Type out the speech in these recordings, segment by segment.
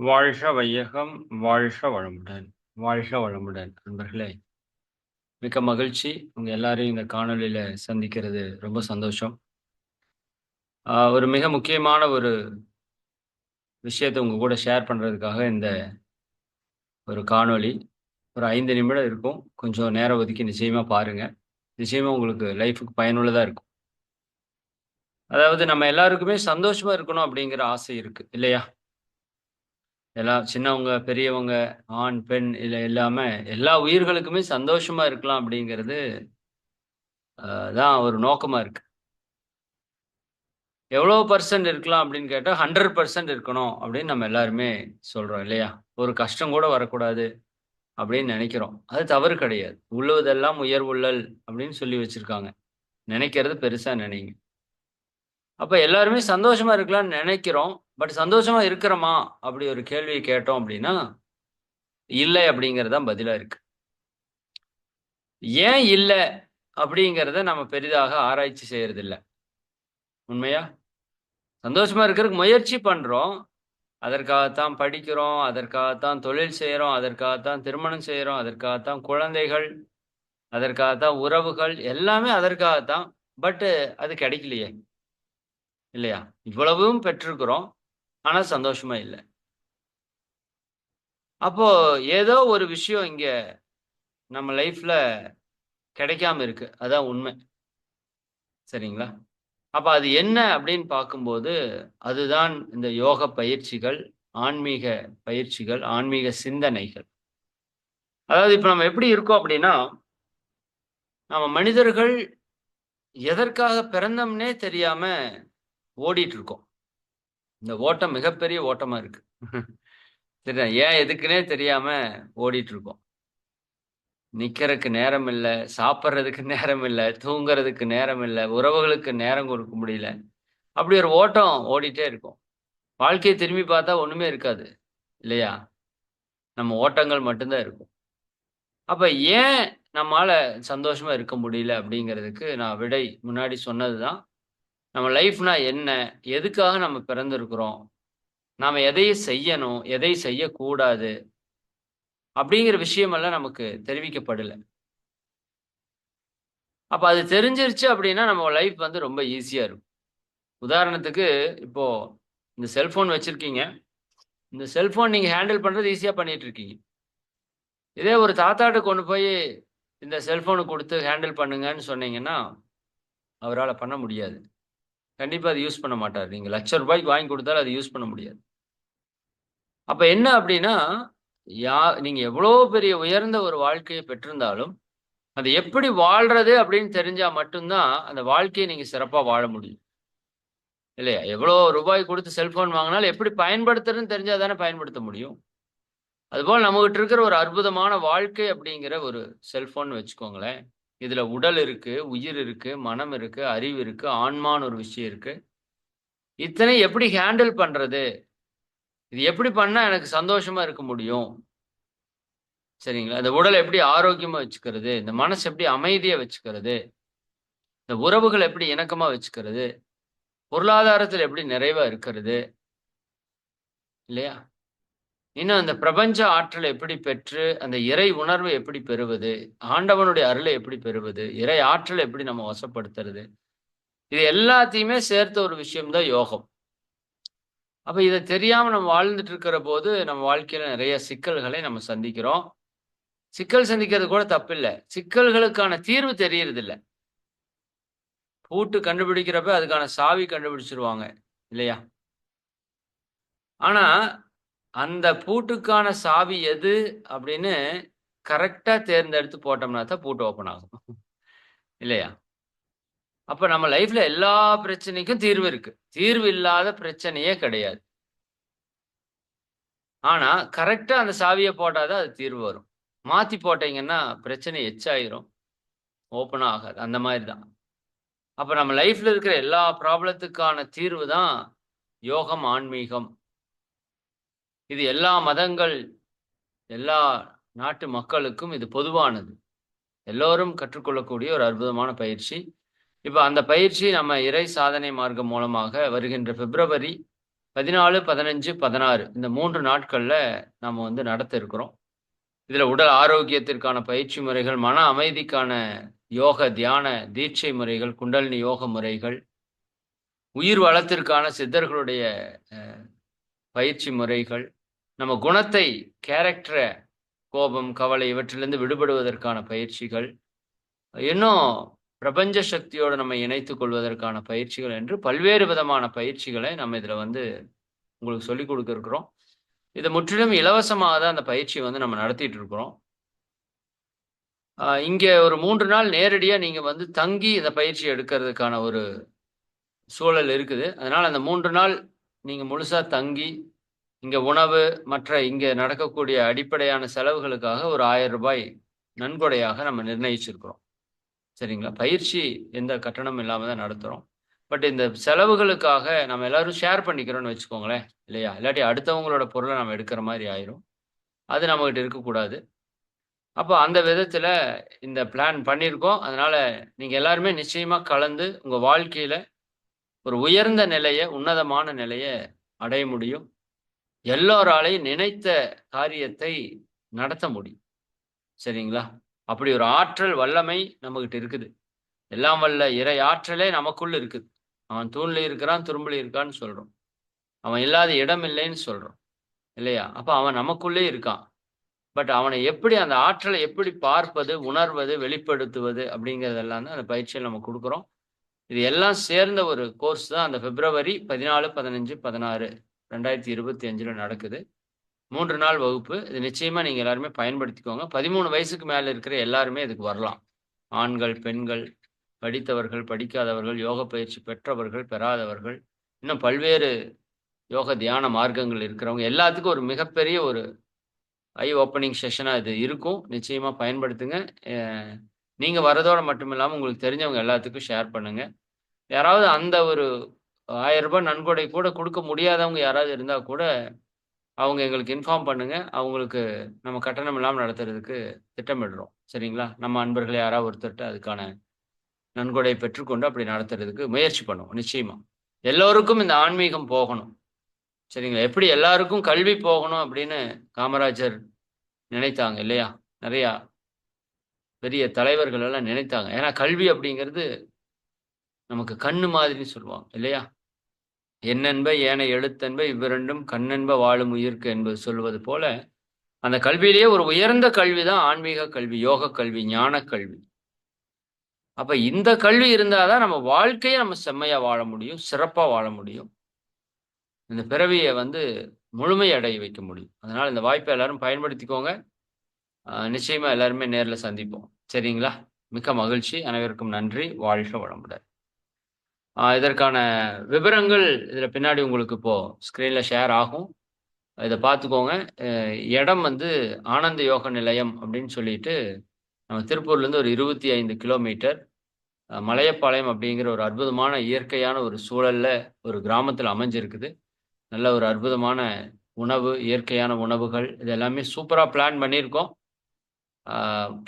வாழ்க வையகம் வாழ்க வளமுடன் வாழ்க வளமுடன் நண்பர்களே. மிக்க மகிழ்ச்சி. உங்க எல்லாரையும் இந்த காணொளியில சந்திக்கிறது ரொம்ப சந்தோஷம். ஒரு மிக முக்கியமான ஒரு விஷயத்தை உங்க கூட ஷேர் பண்றதுக்காக இந்த ஒரு காணொளி. ஒரு ஐந்து நிமிடம் இருக்கும். கொஞ்சம் நேரம் ஒதுக்கி நிச்சயமா பாருங்க. நிச்சயமா உங்களுக்கு லைஃபுக்கு பயனுள்ளதா இருக்கும். அதாவது நம்ம எல்லாருக்குமே சந்தோஷமா இருக்கணும் அப்படிங்கிற ஆசை இருக்கு. இல்லையா? எல்லாம் சின்னவங்க பெரியவங்க ஆண் பெண் இல்லை இல்லாம எல்லா உயிர்களுக்குமே சந்தோஷமா இருக்கலாம் அப்படிங்கிறது தான் ஒரு நோக்கமா இருக்கு. எவ்வளோ பர்சன்ட் இருக்கலாம் அப்படின்னு கேட்டால் ஹண்ட்ரட் பர்சன்ட் இருக்கணும் அப்படின்னு நம்ம எல்லாருமே சொல்றோம் இல்லையா? ஒரு கஷ்டம் கூட வரக்கூடாது அப்படின்னு நினைக்கிறோம். அது தவறு கிடையாது. உள்ளுவதெல்லாம் உயர்வுள்ளல் அப்படின்னு சொல்லி வச்சிருக்காங்க. நினைக்கிறது பெருசா நினைங்க. அப்ப எல்லாருமே சந்தோஷமா இருக்கலாம்னு நினைக்கிறோம். பட் சந்தோஷமா இருக்கிறோமா? அப்படி ஒரு கேள்வியை கேட்டோம் அப்படின்னா இல்லை அப்படிங்கிறது தான் பதிலா இருக்கு. ஏன் இல்லை அப்படிங்கிறத நம்ம பெரிதாக ஆராய்ச்சி செய்யறது இல்லை உண்மையா? சந்தோஷமா இருக்கிறதுக்கு முயற்சி பண்றோம். அதற்காகத்தான் படிக்கிறோம் அதற்காகத்தான் தொழில் செய்கிறோம் அதற்காகத்தான் திருமணம் செய்கிறோம் அதற்காகத்தான் குழந்தைகள் அதற்காகத்தான் உறவுகள் எல்லாமே அதற்காகத்தான். பட்டு அது கிடைக்கலையே. இல்லையா? இவ்வளவும் பெற்றிருக்கிறோம். ஆனா சந்தோஷமா இல்லை. அப்போ ஏதோ ஒரு விஷயம் இங்க நம்ம லைஃப்ல கிடைக்காம இருக்கு. அதான் உண்மை. சரிங்களா? அப்ப அது என்ன அப்படின்னு பார்க்கும்போது அதுதான் இந்த யோக பயிற்சிகள் ஆன்மீக பயிற்சிகள் ஆன்மீக சிந்தனைகள். அதாவது இப்ப நம்ம எப்படி இருக்கோம் அப்படின்னா நம்ம மனிதர்கள் எதற்காக பிறந்தோம்னே தெரியாம ஓடிட்டு இருக்கோம். இந்த ஓட்டம் மிகப்பெரிய ஓட்டமா இருக்கு. சரி ஏன் எதுக்குன்னே தெரியாம ஓடிட்டு இருக்கோம். நிக்கிறதுக்கு நேரம் இல்லை சாப்பிட்றதுக்கு நேரம் இல்லை தூங்குறதுக்கு நேரம் இல்லை உறவுகளுக்கு நேரம் கொடுக்க முடியல. அப்படி ஒரு ஓட்டம் ஓடிட்டே இருக்கும். வாழ்க்கையை திரும்பி பார்த்தா ஒண்ணுமே இருக்காது இல்லையா? நம்ம ஓட்டங்கள் மட்டும்தான் இருக்கும். அப்ப ஏன் நம்மால சந்தோஷமா இருக்க முடியல அப்படிங்கிறதுக்கு நான் விடை முன்னாடி சொன்னதுதான். நம்ம லைஃப்னா என்ன? எதுக்காக நம்ம பிறந்திருக்கிறோம்? நாம் எதை செய்யணும்? எதை செய்யக்கூடாது? அப்படிங்கிற விஷயமெல்லாம் நமக்கு தெரிவிக்கப்படலை. அப்போ அது தெரிஞ்சிருச்சு அப்படின்னா நம்ம லைஃப் வந்து ரொம்ப ஈஸியாக இருக்கும். உதாரணத்துக்கு இப்போ இந்த செல்ஃபோன் வச்சுருக்கீங்க. இந்த செல்ஃபோன் நீங்கள் ஹேண்டில் பண்ணுறது ஈஸியாக பண்ணிகிட்டு இருக்கீங்க இதே ஒரு தாத்தாட்ட கொண்டு போய் இந்த செல்ஃபோனை கொடுத்து ஹேண்டில் பண்ணுங்கன்னு சொன்னீங்கன்னா அவரால் பண்ண முடியாது. கண்டிப்பாக அதை யூஸ் பண்ண மாட்டார். நீங்கள் லட்ச ரூபாய்க்கு வாங்கி கொடுத்தாலும் அது யூஸ் பண்ண முடியாது. அப்போ என்ன அப்படின்னா யா நீங்கள் எவ்வளோ பெரிய உயர்ந்த ஒரு வாழ்க்கையை பெற்றிருந்தாலும் அது எப்படி வாழ்றது அப்படின்னு தெரிஞ்சால் மட்டும்தான் அந்த வாழ்க்கையை நீங்கள் சிறப்பாக வாழ முடியும். இல்லையா? எவ்வளோ ரூபாய் கொடுத்து செல்ஃபோன் வாங்கினாலும் எப்படி பயன்படுத்துறதுன்னு தெரிஞ்சால் தானே பயன்படுத்த முடியும். அதுபோல் நம்மகிட்ட இருக்கிற ஒரு அற்புதமான வாழ்க்கை அப்படிங்கிற ஒரு செல்ஃபோன் வச்சுக்கோங்களேன். இதுல உடல் இருக்கு உயிர் இருக்கு மனம் இருக்கு அறிவு இருக்கு ஆன்மான்னு ஒரு விஷயம் இருக்கு. இத்தனை எப்படி ஹேண்டில் பண்றது? இது எப்படி பண்ணா எனக்கு சந்தோஷமா இருக்க முடியும்? சரிங்களா? இந்த உடலை எப்படி ஆரோக்கியமா வச்சுக்கிறது? இந்த மனசு எப்படி அமைதியா வச்சுக்கிறது? இந்த உறவுகள் எப்படி இணக்கமா வச்சுக்கிறது? பொருளாதாரத்தில் எப்படி நிறைவா இருக்கிறது? இல்லையா? இன்னும் அந்த பிரபஞ்ச ஆற்றலை எப்படி பெற்று அந்த இறை உணர்வை எப்படி பெறுவது ஆண்டவனுடைய அருளை எப்படி பெறுவது இறை ஆற்றலை எப்படி நம்ம வசப்படுத்துறது இது எல்லாத்தையுமே சேர்த்த ஒரு விஷயம்தான் யோகம். அப்ப இதை தெரியாம நம்ம வாழ்ந்துட்டு இருக்கிற போது நம்ம வாழ்க்கையில நிறைய சிக்கல்களை நம்ம சந்திக்கிறோம். சிக்கல் சந்திக்கிறது கூட தப்பில்லை. சிக்கல்களுக்கான தீர்வு தெரியறது இல்லை பூட்டு கண்டுபிடிக்கிறப்ப அதுக்கான சாவி கண்டுபிடிச்சிருவாங்க இல்லையா? ஆனா அந்த பூட்டுக்கான சாவி எது அப்படின்னு கரெக்டா தேர்ந்தெடுத்து போட்டோம்னா தான் பூட்டு ஓப்பன் ஆகும். இல்லையா? அப்ப நம்ம லைஃப்ல எல்லா பிரச்சனைக்கும் தீர்வு இருக்கு. தீர்வு இல்லாத பிரச்சனையே கிடையாது. ஆனா கரெக்டா அந்த சாவியை போட்டாதான் அது தீர்வு வரும். மாத்தி போட்டீங்கன்னா பிரச்சனை எச்சாயிரும் ஓப்பன் ஆகாது. அந்த மாதிரி தான். அப்ப நம்ம லைஃப்ல இருக்கிற எல்லா ப்ராப்ளத்துக்கான தீர்வு தான் யோகம் ஆன்மீகம். இது எல்லா மதங்கள் எல்லா நாட்டு மக்களுக்கும் இது பொதுவானது. எல்லோரும் கற்றுக்கொள்ளக்கூடிய ஒரு அற்புதமான பயிற்சி. இப்போ அந்த பயிற்சி நம்ம இறை சாதனை மார்க்கம் மூலமாக வருகின்ற பிப்ரவரி பதினாலு பதினஞ்சு பதினாறு இந்த மூன்று நாட்களில் நாம் வந்து நடத்த இருக்கிறோம். இதில் உடல் ஆரோக்கியத்திற்கான பயிற்சி முறைகள் மன அமைதிக்கான யோக தியான தீட்சை முறைகள் குண்டலினி யோக முறைகள் உயிர் வளத்திற்கான சித்தர்களுடைய பயிற்சி முறைகள் நம்ம குணத்தை கேரக்டரை கோபம் கவலை இவற்றிலிருந்து விடுபடுவதற்கான பயிற்சிகள் இன்னும் பிரபஞ்ச சக்தியோடு நம்ம இணைத்து கொள்வதற்கான பயிற்சிகள் என்று பல்வேறு விதமான பயிற்சிகளை நம்ம இதில் வந்து உங்களுக்கு சொல்லிக் கொடுக்குறோம் இதை முற்றிலும் இலவசமாக தான் அந்த பயிற்சியை வந்து நம்ம நடத்திட்டு இருக்கிறோம். இங்கே ஒரு மூன்று நாள் நேரடியாக நீங்கள் வந்து தங்கி இந்த பயிற்சி எடுக்கிறதுக்கான ஒரு சூழல் இருக்குது. அதனால் அந்த மூன்று நாள் நீங்கள் முழுசாக தங்கி இங்கே உணவு மற்ற இங்கே நடக்கக்கூடிய அடிப்படையான செலவுகளுக்காக ஒரு ஆயிரம் ரூபாய் நன்கொடையாக நம்ம நிர்ணயிச்சிருக்கிறோம். சரிங்களா? பயிற்சி எந்த கட்டணம் இல்லாமல் தான் நடத்துகிறோம் பட் இந்த செலவுகளுக்காக நம்ம எல்லாரும் ஷேர் பண்ணிக்கிறோம்னு வச்சுக்கோங்களேன் இல்லையா? இல்லாட்டி அடுத்தவங்களோட பொருளை நம்ம எடுக்கிற மாதிரி ஆயிரும். அது நம்மகிட்ட இருக்கக்கூடாது. அப்போ அந்த விதத்தில் இந்த பிளான் பண்ணியிருக்கோம் அதனால் நீங்கள் எல்லாருமே நிச்சயமாக கலந்து உங்கள் வாழ்க்கையில் ஒரு உயர்ந்த நிலையை உன்னதமான நிலையை அடைய முடியும். எல்லோராலையும் நினைத்த காரியத்தை நடத்த முடியும். சரிங்களா? அப்படி ஒரு ஆற்றல் வல்லமை நம்மகிட்ட இருக்குது. எல்லாம் வல்ல இறை ஆற்றலே நமக்குள்ள இருக்குது. அவன் தூண்ல இருக்கிறான் துரும்புல இருக்கான்னு சொல்றோம். அவன் இல்லாத இடம் இல்லைன்னு சொல்றோம். இல்லையா? அப்ப அவன் நமக்குள்ளே இருக்கான். பட் அவனை எப்படி அந்த ஆற்றலை எப்படி பார்ப்பது உணர்வது வெளிப்படுத்துவது அப்படிங்கிறதெல்லாம் தான் அந்த பயிற்சியில் நம்ம கொடுக்குறோம். இது எல்லாம் சேர்ந்த ஒரு கோர்ஸ் தான் அந்த பிப்ரவரி பதினாலு பதினஞ்சு பதினாறு ரெண்டாயிரத்தி இருபத்தி அஞ்சில் நடக்குது. மூன்று நாள் வகுப்பு. இது நிச்சயமாக நீங்கள் எல்லாருமே பயன்படுத்திக்கோங்க. பதிமூணு வயசுக்கு மேலே இருக்கிற எல்லாருமே இதுக்கு வரலாம். ஆண்கள் பெண்கள் படித்தவர்கள் படிக்காதவர்கள் யோக பயிற்சி பெற்றவர்கள் பெறாதவர்கள் இன்னும் பல்வேறு யோக தியான மார்க்கங்கள் இருக்கிறவங்க எல்லாத்துக்கும் ஒரு மிகப்பெரிய ஒரு ஐ ஓப்பனிங் செஷனாக இது இருக்கும். நிச்சயமாக பயன்படுத்துங்க. நீங்கள் வரதோடு மட்டும் இல்லாமல் உங்களுக்கு தெரிஞ்சவங்க எல்லாத்துக்கும் ஷேர் பண்ணுங்கள் யாராவது அந்த ஒரு ஆயிரம் ரூபாய் நன்கொடை கூட கொடுக்க முடியாதவங்க யாராவது இருந்தால் கூட அவங்க எங்களுக்கு இன்ஃபார்ம் பண்ணுங்கள் அவங்களுக்கு நம்ம கட்டணம் இல்லாமல் நடத்துறதுக்கு திட்டமிடுறோம். சரிங்களா? நம்ம அன்பர்கள் யாராவது ஒருத்தர்கிட்ட அதுக்கான நன்கொடை பெற்றுக்கொண்டு அப்படி நடத்துறதுக்கு முயற்சி பண்ணுவோம். நிச்சயமா. எல்லோருக்கும் இந்த ஆன்மீகம் போகணும். சரிங்களா? எப்படி எல்லாருக்கும் கல்வி போகணும் அப்படின்னு காமராஜர் நினைத்தாங்க இல்லையா? நிறையா பெரிய தலைவர்கள் எல்லாம் நினைத்தாங்க. ஏன்னா கல்வி அப்படிங்கிறது நமக்கு கண்ணு மாதிரின்னு சொல்லுவாங்க இல்லையா? என்னென்ப ஏன எழுத்தென்ப இவ்விரண்டும் கண்ணென்ப வாழும் உயிர்க்கு என்பது சொல்வது போல அந்த கல்வியிலேயே ஒரு உயர்ந்த கல்வி தான் ஆன்மீக கல்வி யோக கல்வி ஞான கல்வி. அப்ப இந்த கல்வி இருந்தாதான் நம்ம வாழ்க்கையை நம்ம செம்மையா வாழ முடியும் சிறப்பா வாழ முடியும். இந்த பிறவியை வந்து முழுமை அடைய வைக்க முடியும். அதனால இந்த வாய்ப்பை எல்லாரும் பயன்படுத்திக்கோங்க. நிச்சயமா எல்லாருமே நேரில் சந்திப்போம். சரிங்களா? மிக்க மகிழ்ச்சி. அனைவருக்கும் நன்றி. வாழ்க வளமுடன். இதற்கான விவரங்கள் இதில் பின்னாடி உங்களுக்கு இப்போது ஸ்க்ரீனில் ஷேர் ஆகும். இதை பார்த்துக்கோங்க. இடம் வந்து ஆனந்த யோக நிலையம் அப்படின்னு சொல்லிட்டு நம்ம திருப்பூர்லேருந்து ஒரு இருபத்தி ஐந்து கிலோமீட்டர் மலையப்பாளையம் அப்படிங்கிற ஒரு அற்புதமான இயற்கையான ஒரு சூழலில் ஒரு கிராமத்தில் அமைஞ்சிருக்குது. நல்ல ஒரு அற்புதமான உணவு இயற்கையான உணவுகள் இது எல்லாமே சூப்பராக பிளான் பண்ணியிருக்கோம்.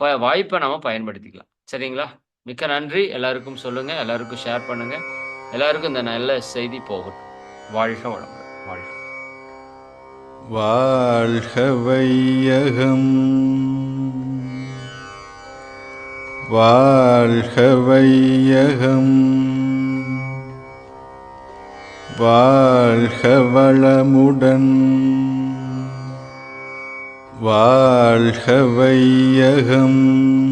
ப வாய்ப்பை நம்ம பயன்படுத்திக்கலாம். சரிங்களா? மிக்க நன்றி. எல்லாருக்கும் சொல்லுங்கள் எல்லாருக்கும் ஷேர் பண்ணுங்கள் எல்லாருக்கும் இந்த நல்ல செய்தி போகட்டும். வாழ்க வளமுடன் வாழ்க. வாழ்க வையகம். வாழ்க வையகம். வாழ்க வளமுடன். வாழ்க வையகம்.